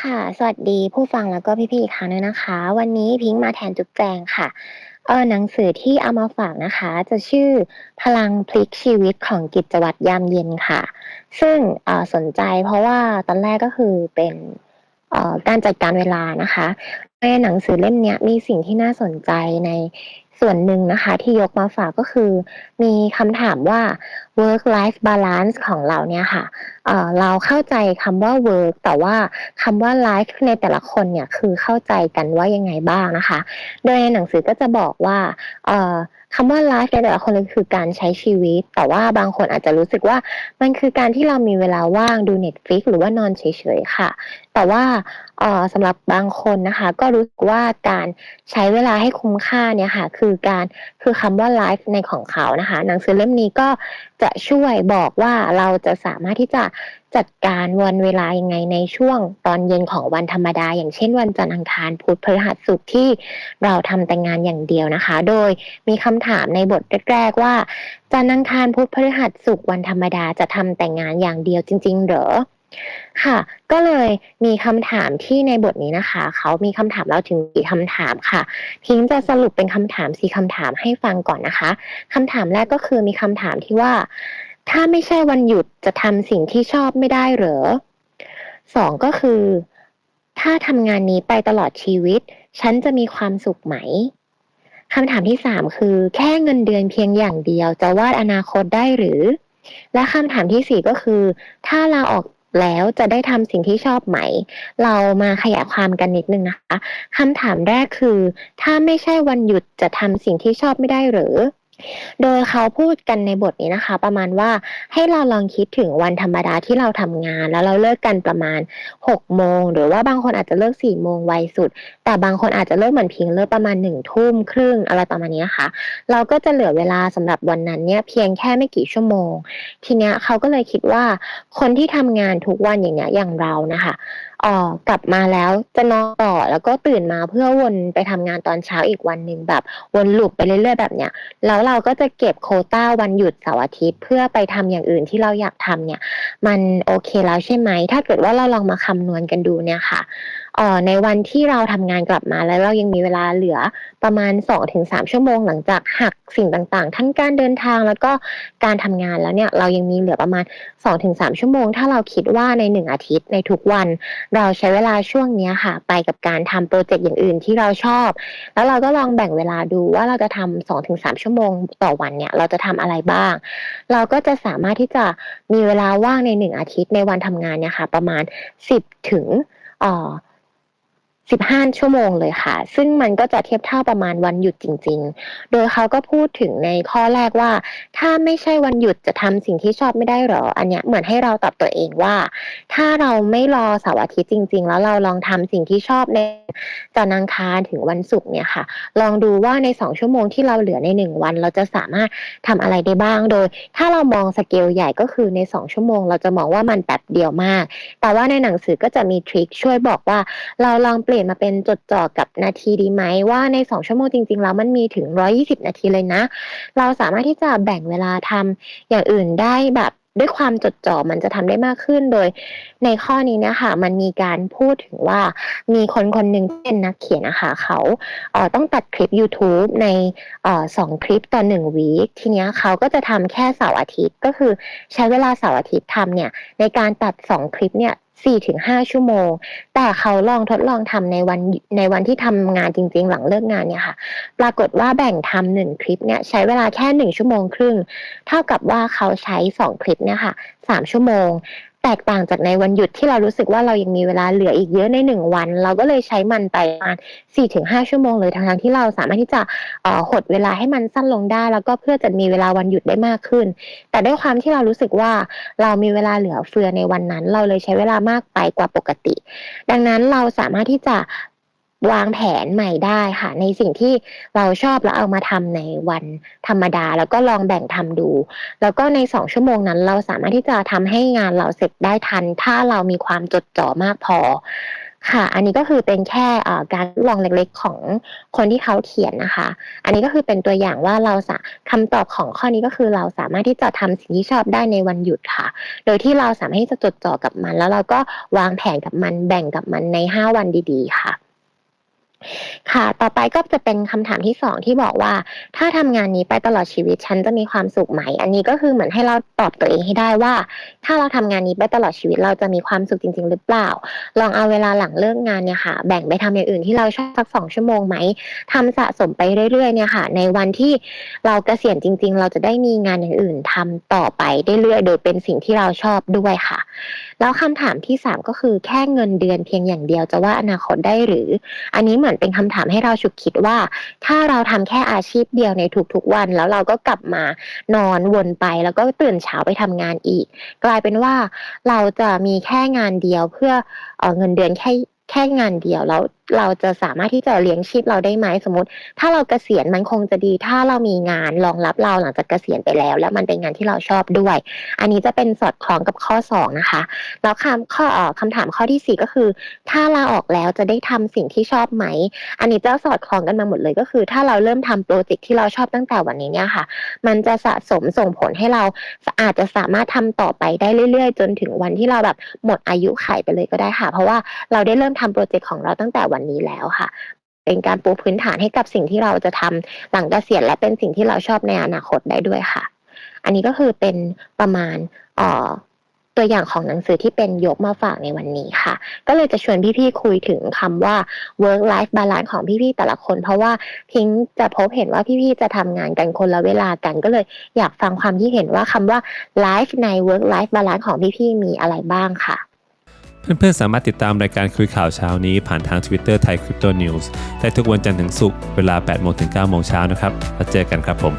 ค่ะ สวัสดีผู้ฟังแล้วก็พี่ๆอีกครั้งหนึ่งนะคะ วันนี้พิงค์มาแทนจุ๊บแจงค่ะเอ่อหนังสือที่เอามาฝากนะคะ จะชื่อพลังพลิกชีวิตของกิจวัตรยามเย็นค่ะ ซึ่งเอ่อสนใจเพราะว่าตอนแรกก็คือเป็นเอ่อการจัดการเวลานะคะในหนังสือเล่มเนี้ยมีสิ่งที่น่าสนใจในส่วนหนึ่งนะคะ ที่ยกมาฝากก็คือ มีคำถามว่า work life balance ของเราเนี่ยค่ะเอ่อเราเข้าใจคำว่า work แต่ว่าคำว่า life ในแต่ละคนเนี่ยคือเข้าใจกันว่ายังไงบ้างนะคะ โดยในหนังสือก็จะบอกว่าเอ่อคำว่า life ในแต่ละคนคือการใช้ชีวิต แต่ว่าบางคนอาจจะรู้สึกว่ามันคือการที่เรามีเวลาว่างดู Netflix หรือว่านอนเฉยๆค่ะ แต่ว่าเอ่อสำหรับบางคนนะคะ ก็รู้สึกว่าการใช้เวลาให้คุ้มค่าเนี่ยค่ะ คือการคือคำว่า life ในของเขานะคะ หนังสือเล่มนี้ก็จะช่วยบอกว่าเราจะสามารถที่จะจัดการวันเวลายังไงในช่วงตอนเย็นของวันธรรมดา อย่างเช่นวันจันทร์อังคารพุธพฤหัสศุกร์ที่เราทำแต่งานอย่างเดียวนะคะ โดยมีคำถามในบทแรกๆว่าจันทร์อังคารพุธพฤหัสศุกร์วันธรรมดาจะทำแต่งานอย่างเดียวจริง ๆ เหรอ? ค่ะ ก็เลยมีคำถามที่ในบทนี้นะคะ เขามีคำถามเราถึง4คำถามค่ะพิงค์จะสรุปเป็นคำถาม4คำถามให้ฟังก่อนนะคะคำถามแรกก็คือมีคำถามที่ว่า ถ้าไม่ใช่วันหยุดจะทำสิ่งที่ชอบไม่ได้หรอ?2ก็คือ ถ้าทำงานนี้ไปตลอดชีวิต ฉันจะมีความสุขไหม?คำถามที่3คือ แค่เงินเดือนเพียงอย่างเดียวจะวาดอนาคตได้หรือ?และคำถามที่4ก็คือ ถ้าลาออก แล้วจะได้ทำสิ่งที่ชอบไหม?เรามาขยายความกันนิดนึงนะคะคำถามแรกคือ ถ้าไม่ใช่วันหยุดจะทำสิ่งที่ชอบไม่ได้หรอ? โดยเขาพูดกันในบทนี้นะคะ ประมาณว่าให้เราลองคิดถึงวันธรรมดาที่เราทำงาน แล้วเราเลิกกันประมาณ6โมงหรือว่าบางคนอาจจะเลิก4โมงไวสุด แต่บางคนอาจจะเลิกเหมือนพิงเลิกประมาณ1ทุ่มครึ่งอะไรประมาณนี้นะคะเราก็จะเหลือเวลาสำหรับวันนั้นเนี่ยเพียงแค่ไม่กี่ชั่วโมง ทีเนี้ยเขาก็เลยคิดว่าคนที่ทำงานทุกวันอย่างเงี้ยอย่างเรานะคะ ออกลับมาแล้วจะนอนต่อแล้วก็ตื่นมาเพื่อวนไปทำงานตอนเช้าอีกวันหนึ่งแบบ วนลูปไปเรื่อยๆแบบเนี้ยแล้วเราก็จะเก็บโควตาวันหยุดเสาร์อาทิตย์ เพื่อไปทำอย่างอื่นที่เราอยากทำเนี่ย มันโอเคแล้วใช่ไหม?ถ้าเกิดว่าเราลองมาคำนวณกันดูเนี่ยค่ะ ในวันที่เราทำงานกลับมาแล้วเรายังมีเวลาเหลือประมาณ 2-3 ชั่วโมง หลังจากหักสิ่งต่างๆ ทั้งการเดินทางแล้วก็การทำงานแล้วเนี่ยเรายังมีเหลือประมาณ 2-3 ชั่วโมง ถ้าเราคิดว่าใน 1 อาทิตย์ในทุกวัน เราใช้เวลาช่วงนี้ค่ะ ไปกับการทำพรเจกต์อย่างอื่นที่เราชอบ แล้วเราก็ลองแบ่งเวลาดูว่าเราจะทำ2-3ชั่วโมงต่อวันเนี่ยเราจะทำอะไรบ้าง เราก็จะสามารถที่จะมีเวลาว่างใน1อาทิตย์ในวันทำงานเนี่ยค่ะ ประมาณ10ถึงอ่อ 15 ชั่วโมงเลยค่ะ ซึ่งมันก็จะเทียบเท่าประมาณวันหยุดจริง ๆ โดยเขาก็พูดถึงในข้อแรกว่า ถ้าไม่ใช่วันหยุดจะทำสิ่งที่ชอบไม่ได้หรอ?อันเนี้ยเหมือนให้เราตอบตัวเองว่า ถ้าเราไม่รอเสาร์อาทิตย์จริง ๆ แล้วเราลองทำสิ่งที่ชอบในจันทร์อังคารถึงวันศุกร์เนี่ยค่ะ ลองดูว่าใน 2 ชั่วโมงที่เราเหลือใน 1 วัน เราจะสามารถทำอะไรได้บ้าง โดย ถ้าเรามองสเกลใหญ่ก็คือใน 2 ชั่วโมง เราจะมองว่ามันแป๊บเดียวมาก แต่ว่าในหนังสือก็จะมีทริกช่วยบอกว่าเราลองเปลี่ยนมาเป็นจดจ่อกับนาทีดีไหม?ว่าใน 2 ชั่วโมงจริงๆแล้วมันมีถึง 120 นาทีเลยนะ เราสามารถที่จะแบ่งเวลาทำอย่างอื่นได้แบบด้วยความจดจ่อมันจะทำได้มากขึ้นโดย ในข้อนี้เนี่ยค่ะมันมีการพูดถึงว่ามีคนคนหนึ่งเป็นนักเขียนอะคะเขาเต้องตัดคลิปยูทูบในเอ่อ2คลิปต่อ1วีกทีนี้เขาก็จะทำแค่เสาร์อาทิตย์ก็คือใช้เวลาเสาร์อาทิตย์ทำเนี่ยในการตัด2คลิปเนี่ย4-5 ชั่วโมง แต่เขาลองทดลองทำในวันในวันที่ทำงานจริง ๆ หลังเลิกงานเนี่ยค่ะ ปรากฏว่าแบ่งทำ1คลิปเนี่ยใช้เวลาแค่หนึ่งชั่วโมงครึ่ง เท่ากับว่าเขาใช้สองคลิปเนี่ยค่ะ3ชั่วโมง แตกต่างจากในวันหยุดที่เรารู้สึกว่าเรายังมีเวลาเหลืออีกเยอะในหนึ่งวัน เราก็เลยใช้มันไปประมาณสี่ถึงห้าชั่วโมงเลยทั้งที่เราสามารถที่จะหดเวลาให้มันสั้นลงได้ แล้วก็เพื่อจะมีเวลาวันหยุดได้มากขึ้น แต่ด้วยความที่เรารู้สึกว่าเรามีเวลาเหลือเฟือในวันนั้น เราเลยใช้เวลามากไปกว่าปกติ ดังนั้นเราสามารถที่จะ วางแผนใหม่ได้ค่ะ ในสิ่งที่เราชอบแล้วเอามาทำในวันธรรมดา แล้วก็ลองแบ่งทำดู แล้วก็ใน2ชั่วโมงนั้น เราสามารถที่จะทำให้งานเราเสร็จได้ทัน ถ้าเรามีความจดจ่อมากพอค่ะ อันนี้ก็คือเป็นแค่การลองเล็กๆของคนที่เขาเขียนนะคะ อันนี้ก็คือเป็นตัวอย่างว่าเราสะคำตอบของข้อนี้ก็คือเราสามารถที่จะทำสิ่งที่ชอบได้ในวันหยุดค่ะ โดยที่เราสามารถที่จะจดจ่อกับมัน แล้วเราก็วางแผนกับมันแบ่งกับมันใน 5 วันดี ๆ ค่ะ ค่ะ ต่อไปก็จะเป็นคำถามที่สองที่บอกว่า ถ้าทำงานนี้ไปตลอดชีวิตฉันจะมีความสุขไหม อันนี้ก็คือเหมือนให้เราตอบตัวเองให้ได้ว่า ถ้าเราทำงานนี้ไปตลอดชีวิตเราจะมีความสุขจริง ๆ หรือเปล่า ลองเอาเวลาหลังเลิกงานเนี่ยค่ะ แบ่งไปทำอย่างอื่นที่เราชอบสักสองชั่วโมงไหมทำสะสมไปเรื่อยๆเนี่ยค่ะ ในวันที่เราเกษียณจริง ๆ เราจะได้มีงานอย่างอื่นทำต่อไปเรื่อยๆโดยเป็นสิ่งที่เราชอบด้วยค่ะ แล้วคำถามที่สามก็คือแค่เงินเดือนเพียงอย่างเดียวจะว่าอนาคตได้หรือ อันนี้เหมือนเป็นคำถามให้เราฉุกคิดว่า ถ้าเราทำแค่อาชีพเดียวในทุกๆวัน แล้วเราก็กลับมานอนวนไป แล้วก็ตื่นเช้าไปทำงานอีก กลายเป็นว่าเราจะมีแค่งานเดียวเพื่อเอเงินเดือนแค่แค่งานเดียวแล้ว เราจะสามารถที่จะเลี้ยงชีพเราได้ไหมสมมติ ถ้าเราเกษียณมันคงจะดี ถ้าเรามีงานรองรับเราหลังจากเกษียณไปแล้ว แล้วมันเป็นงานที่เราชอบด้วย อันนี้จะเป็นสอดคล้องกับข้อสองนะคะแล้วคำข้อคำถามข้อที่สี่ก็คือ ถ้าลาออกแล้วจะได้ทำสิ่งที่ชอบไหม อันนี้จะสอดคล้องกันมาหมดเลยก็คือ ถ้าเราเริ่มทำโปรเจกต์ที่เราชอบตั้งแต่วันนี้เนี่ยค่ะ มันจะสะสมส่งผลให้เราอาจจะสามารถทำต่อไปได้เรื่อย ๆ จนถึงวันที่เราแบบหมดอายุไขไปเลยก็ได้ค่ะ เพราะว่าเราได้เริ่มทำโปรเจกต์ของเราตั้งแต่วันนี้แล้วค่ะ เป็นการปูพื้นฐานให้กับสิ่งที่เราจะทำหลังเกษียณและเป็นสิ่งที่เราชอบในอนาคตได้ด้วยค่ะ อันนี้ก็คือเป็นประมาณอ่อตัวอย่างของหนังสือที่เป็นยกมาฝากในวันนี้ค่ะ ก็เลยจะชวนพี่ๆคุยถึงคำว่า work life balance ของพี่ๆแต่ละคน เพราะว่าพิงจะพบเห็นว่าพี่ๆจะทำงานกันคนละเวลากัน ก็เลยอยากฟังความที่เห็นว่าคำว่า life ใน work life balance ของพี่ๆมีอะไรบ้างค่ะ เพื่อนๆ สามารถติดตามรายการคุยข่าวเช้านี้ผ่านทาง Twitter ไทยคริปโตนิวส์ได้ทุกวันจันทร์ถึงศุกร์เวลา8โมงถึง9โมงเช้านะครับแล้วเจอกันครับผม